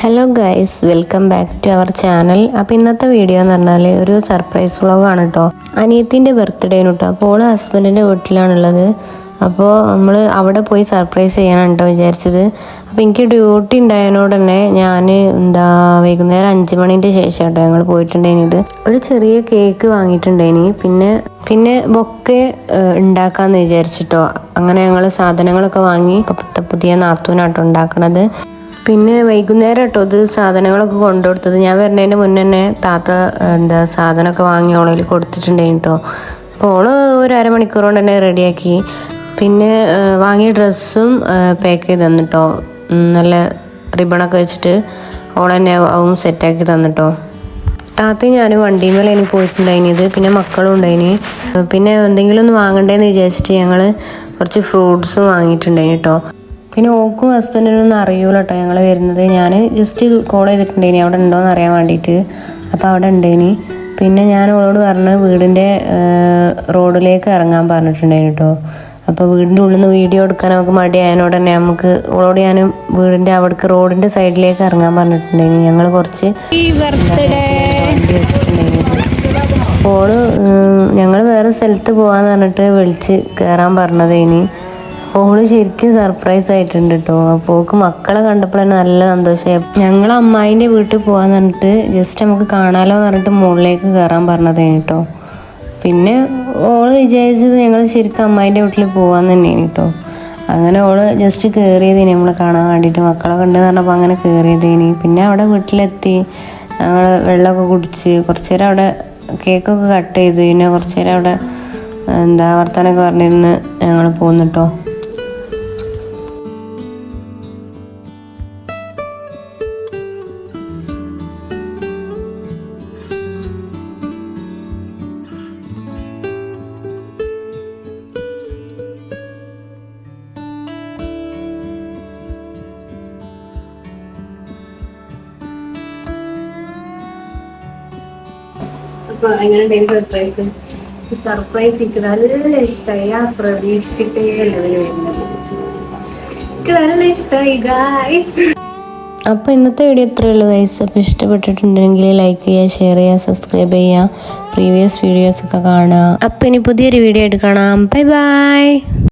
Hello guys welcome back to our channel അപ്പോൾ ഇന്നത്തെ video എന്ന് പറഞ്ഞാൽ ഒരു സർപ്രൈസ് വ്ളോഗാണ് കേട്ടോ അനിയത്തിന്റെ ബർത്ത്ഡേന് കേട്ടോ അപ്പോൾ ഓൾ ഹസ്ബൻഡിന്റെ വീട്ടിലാണുള്ളത്. അപ്പോൾ നമ്മൾ അവിടെ പോയി സർപ്രൈസ് ചെയ്യണം കേട്ടോ വിചാരിച്ചത്. അപ്പോൾ എനിക്ക് ഡ്യൂട്ടി ഉണ്ടായതിനോട് തന്നെ ഞാൻ എന്താ വൈകുന്നേരം അഞ്ച് മണിന്റെ ശേഷം കേട്ടോ ഞങ്ങൾ പോയിട്ടുണ്ടായിരുന്നത് ഒരു ചെറിയ കേക്ക് വാങ്ങിയിട്ടുണ്ടായിനി. പിന്നെ പിന്നെ ബൊക്കെ ഉണ്ടാക്കാമെന്ന് വിചാരിച്ചിട്ടോ. അങ്ങനെ ഞങ്ങൾ സാധനങ്ങളൊക്കെ വാങ്ങി. പുതിയ നാത്തൂനാട്ടോ ഉണ്ടാക്കണത്. പിന്നെ വൈകുന്നേരം കേട്ടോ ഇത് സാധനങ്ങളൊക്കെ കൊണ്ടുകൊടുത്തത്. ഞാൻ വരുന്നതിന്റെ മുന്നേ തന്നെ താത്ത എന്താ സാധനമൊക്കെ വാങ്ങി ഓളയിൽ കൊടുത്തിട്ടുണ്ടായിരുന്നു കേട്ടോ അപ്പോൾ ഓൾ ഒരു അരമണിക്കൂർ കൊണ്ട് തന്നെ റെഡിയാക്കി. പിന്നെ വാങ്ങിയ ഡ്രസ്സും പാക്ക് ചെയ്ത് തന്നിട്ടോ നല്ല റിബണൊക്കെ വെച്ചിട്ട് ഓൾ തന്നെ അതും സെറ്റാക്കി തന്നിട്ടോ താത്തയും ഞാനും വണ്ടിമേലെ ഇനി പോയിട്ടുണ്ടായിനിത് പിന്നെ മക്കളും ഉണ്ടായിനി. പിന്നെ എന്തെങ്കിലും ഒന്ന് വാങ്ങണ്ടേന്ന് വിചാരിച്ചിട്ട് ഞങ്ങൾ കുറച്ച് ഫ്രൂട്ട്സും വാങ്ങിയിട്ടുണ്ടായിനി കേട്ടോ പിന്നെ ഓക്കും ഹസ്ബൻഡിനൊന്നും അറിയൂല കേട്ടോ ഞങ്ങൾ വരുന്നത്. ഞാൻ ജസ്റ്റ് കോൾ ചെയ്തിട്ടുണ്ടേനി. അവിടെ ഉണ്ടോയെന്ന് അറിയാൻ വേണ്ടിയിട്ട് അപ്പോൾ അവിടെ ഉണ്ടേനി. പിന്നെ ഞാൻ ഓളോട് പറഞ്ഞ് വീടിന്റെ റോഡിലേക്ക് ഇറങ്ങാൻ പറഞ്ഞിട്ടുണ്ടായിരുന്നു കേട്ടോ അപ്പോൾ വീടിന്റെ ഉള്ളിൽ നിന്ന് വീഡിയോ എടുക്കാൻ നമുക്ക് മടിയായതിനോട് തന്നെ നമുക്ക് ഓളോട് ഞാൻ വീടിന്റെ അവിടേക്ക് റോഡിന്റെ സൈഡിലേക്ക് ഇറങ്ങാൻ പറഞ്ഞിട്ടുണ്ടായിരുന്നു ഞങ്ങൾ കുറച്ച് ഓൾ ഞങ്ങൾ വേറെ സ്ഥലത്ത് പോകാന്ന് പറഞ്ഞിട്ട് വിളിച്ച് കയറാൻ പറഞ്ഞത് ഇനി ഓൾ ശരിക്കും സർപ്രൈസ് ആയിട്ടുണ്ട് കേട്ടോ അപ്പോൾ ഓക്ക് മക്കളെ കണ്ടപ്പോൾ നല്ല സന്തോഷമായി. ഞങ്ങൾ അമ്മായിന്റെ വീട്ടിൽ പോവാന്ന് പറഞ്ഞിട്ട് ജസ്റ്റ് നമുക്ക് കാണാലോ എന്ന് പറഞ്ഞിട്ട് മുകളിലേക്ക് കയറാൻ പറഞ്ഞത് കേട്ടോ പിന്നെ ഓൾ വിചാരിച്ചത് ഞങ്ങൾ ശരിക്കും അമ്മായിന്റെ വീട്ടിൽ പോവാന്ന് തന്നെയാണ് കേട്ടോ അങ്ങനെ ഓൾ ജസ്റ്റ് കയറിയതേനി നമ്മളെ കാണാൻ വേണ്ടിയിട്ട് മക്കളെ കണ്ടു പറഞ്ഞപ്പോൾ അങ്ങനെ കയറിയതേനി പിന്നെ അവിടെ വീട്ടിലെത്തി ഞങ്ങൾ വെള്ളമൊക്കെ കുടിച്ച് കുറച്ച് നേരം അവിടെ കേക്കൊക്കെ കട്ട് ചെയ്ത് പിന്നെ കുറച്ച് നേരം അവിടെ എന്താ വർത്തമാനമൊക്കെ പറഞ്ഞിരുന്ന് ഞങ്ങൾ പോന്നിട്ടോ എങ്ങനെ സർപ്രൈസ് സർപ്രൈസ് എനിക്ക് നല്ല ഇഷ്ടമായി ആ പ്രതീക്ഷിച്ചിട്ടേ ലെവൽ വരുന്നത്. എനിക്ക് നല്ല ഇഷ്ടമായി ഗായ്സ് അപ്പോൾ ഇന്നത്തെ വീഡിയോ ഇത്രയേ ഉള്ളൂ ഗൈസ് അപ്പോൾ ഇഷ്ടപ്പെട്ടിട്ടുണ്ടെങ്കിൽ ലൈക്ക് ചെയ്യുക ഷെയർ ചെയ്യുക സബ്സ്ക്രൈബ് ചെയ്യുക. പ്രീവിയസ് വീഡിയോസ് ഒക്കെ കാണുക. അപ്പോൾ ഇനി പുതിയൊരു വീഡിയോ ആയിട്ട് കാണാം. Bye bye